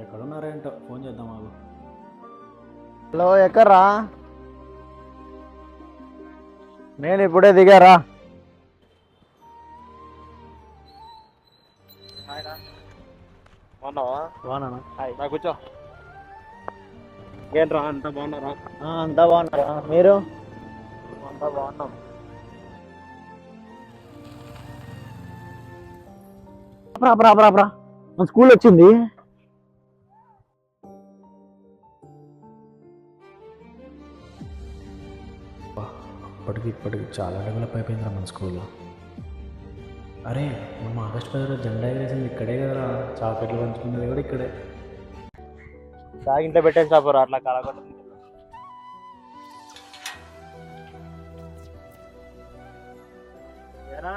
ఎక్కడున్నారేంటో phone చేద్దాం వాళ్ళు hello ఎక్కడ్రా? నేను ఇప్పుడే దిగారా? బాగున్నావా? బాగున్నా నా కూర్చో. ఏంట్రా అంత బాగున్నారా? అంతా బాగున్నారా? మీరు? అంతా బాగున్నాం. అప్రా అప్రా అప్రా అప్రా మన స్కూల్ వచ్చింది. అప్పటికి ఇప్పటికి చాలా డెవలప్ అయిపోయిందిరా మన స్కూల్లో. అరే మనం ఆగస్ట్ పదిలో జెండా ఎగరేసింది ఇక్కడే కదా చాకెట్లు పంచుకున్నది కూడా ఇక్కడే. ఇంట్లో పెట్టేసి చాపరు అట్లా కలగొట్ట ఏరా?